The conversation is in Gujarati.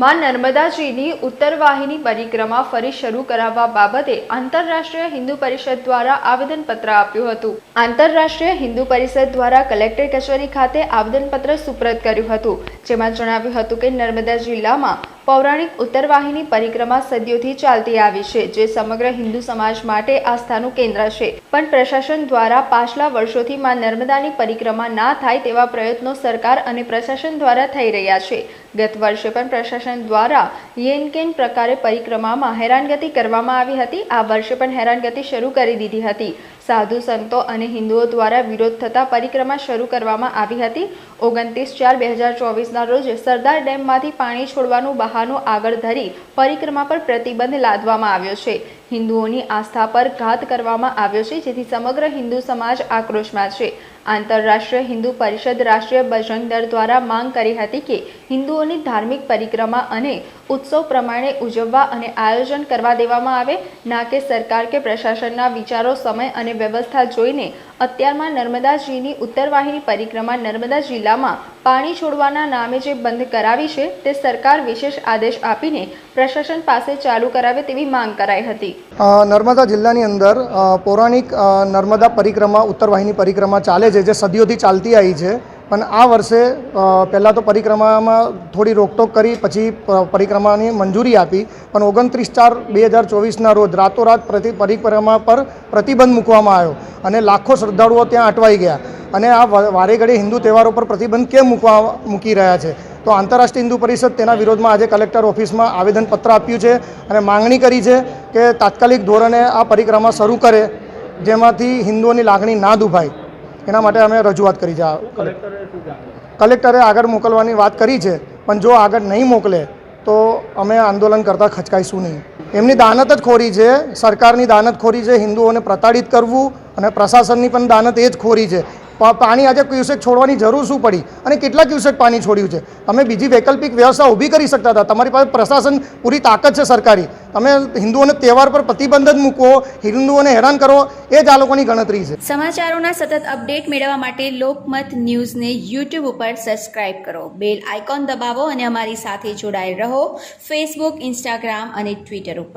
માં નર્મદાજીની ઉત્તરવાહિની પરિક્રમા ફરી શરૂ કરાવવા બાબતે આંતરરાષ્ટ્રીય હિન્દુ પરિષદ દ્વારા આવેદનપત્ર આપ્યું હતું. આંતરરાષ્ટ્રીય હિન્દુ પરિષદ દ્વારા કલેક્ટર કચેરી ખાતે આવેદનપત્ર સુપ્રત કર્યું હતું, જેમાં જણાવ્યું હતું કે નર્મદા જિલ્લામાં પૌરાણિક ઉત્તરવાહિની પરિક્રમા સદીઓથી ચાલતી આવી છે, જે સમગ્ર હિન્દુ સમાજ માટે આસ્થાનું કેન્દ્ર છે. પણ પ્રશાસન દ્વારા પાછલા વર્ષોથી માં નર્મદાની પરિક્રમા ના થાય તેવા પ્રયત્નો સરકાર અને પ્રશાસન દ્વારા થઈ રહ્યા છે. ગત વર્ષે પણ પ્રશાસન દ્વારા યેનકેન પ્રકારે પરિક્રમામાં હેરાનગતિ કરવામાં આવી હતી. આ વર્ષે પણ હેરાનગતિ શરૂ કરી દીધી હતી. સાધુ સંતો અને હિન્દુઓ દ્વારા વિરોધ થતા પરિક્રમા શરૂ કરવામાં આવી હતી. ઓગણત્રીસ ચાર બે હજાર ચોવીસના રોજ સરદાર ડેમમાંથી પાણી છોડવાનું બહાનું આગળ ધરી પરિક્રમા પર પ્રતિબંધ લાદવામાં આવ્યો છે. હિન્દુઓની આસ્થા પર ઘાત કરવામાં આવ્યો છે, જેથી સમગ્ર હિન્દુ સમાજ આક્રોશમાં છે. આંતરરાષ્ટ્રીય હિન્દુ પરિષદ રાષ્ટ્રીય બજરંગ દળ દ્વારા માંગ કરી હતી કે હિન્દુઓની ધાર્મિક પરિક્રમા અને ઉત્સવ પ્રમાણે ઉજવવા અને આયોજન કરવા દેવામાં આવે, ના કે સરકાર કે પ્રશાસનના વિચારો, સમય અને વ્યવસ્થા જોઈને અત્યારમાં નર્મદાજીની ઉત્તરવાહિની પરિક્રમા નર્મદા જિલ્લામાં પાણી છોડવાના નામે જે બંધ કરાવી છે, તે સરકાર વિશેષ આદેશ આપીને પ્રશાસન પાસે ચાલુ કરાવે તેવી માંગ કરાઈ હતી. નર્મદા જિલ્લાની અંદર પૌરાણિક નર્મદા પરિક્રમા, ઉત્તરવાહિની પરિક્રમા ચાલે છે, જે સદીઓથી ચાલતી આવી છે. પણ આ વર્ષે પહેલાં તો પરિક્રમામાં થોડી રોકટોક કરી, પછી પરિક્રમાની મંજૂરી આપી. પણ ઓગણત્રીસ ચાર બે હજાર ચોવીસના રોજ રાતોરાત પ્રતિ પરિક્રમા પર પ્રતિબંધ મૂકવામાં આવ્યો અને લાખો શ્રદ્ધાળુઓ ત્યાં અટવાઈ ગયા. અને આ વારે ઘડી હિન્દુ તહેવારો પર પ્રતિબંધ કેમ મૂકવા, મૂકી રહ્યા છે? તો આંતરરાષ્ટ્રીય હિન્દુ પરિષદ તેના વિરોધમાં આજે કલેક્ટર ઓફિસમાં આવેદનપત્ર આપ્યું છે અને માંગણી કરી છે કે તાત્કાલિક ધોરણે આ પરિક્રમા શરૂ કરે, જેમાંથી હિન્દુઓની લાગણી ના દુભાય. એના માટે અમે રજૂઆત કરી છે કલેક્ટરે આગળ મોકલવાની વાત કરી છે, પણ જો આગળ નહીં મોકલે, તો અમે આંદોલન કરતાં ખચકાઈશું નહીં. એમની દાનત જ ખોરી છે, સરકારની દાનત ખોરી છે, હિન્દુઓને પ્રતાડિત કરવું અને પ્રશાસનની પણ દાનત એ જ ખોરી છે. પાણી આજે ક્યુસેક છોડવાની જરૂર શું પડી? અને કેટલા ક્યુસેક પાણી છોડ્યું છે? તમે બીજી વૈકલ્પિક વ્યવસ્થા ઊભી કરી શકતા હતા. તમારી પાસે પ્રશાસન પૂરી તાકાત છે સરકારી. તમે હિન્દુઓને તહેવાર પર પ્રતિબંધ જ મૂકવો હિન્દુઓને હેરાન કરો, એ જ આ લોકોની ગણતરી છે. સમાચારોના સતત અપડેટ મેળવવા માટે લોકમત ન્યૂઝને યુટ્યુબ ઉપર સબસ્ક્રાઇબ કરો. બેલ આઇકોન દબાવો અને અમારી સાથે જોડાયેલ રહો. ફેસબુક ઇન્સ્ટાગ્રામ અને ટ્વિટર ઉપર.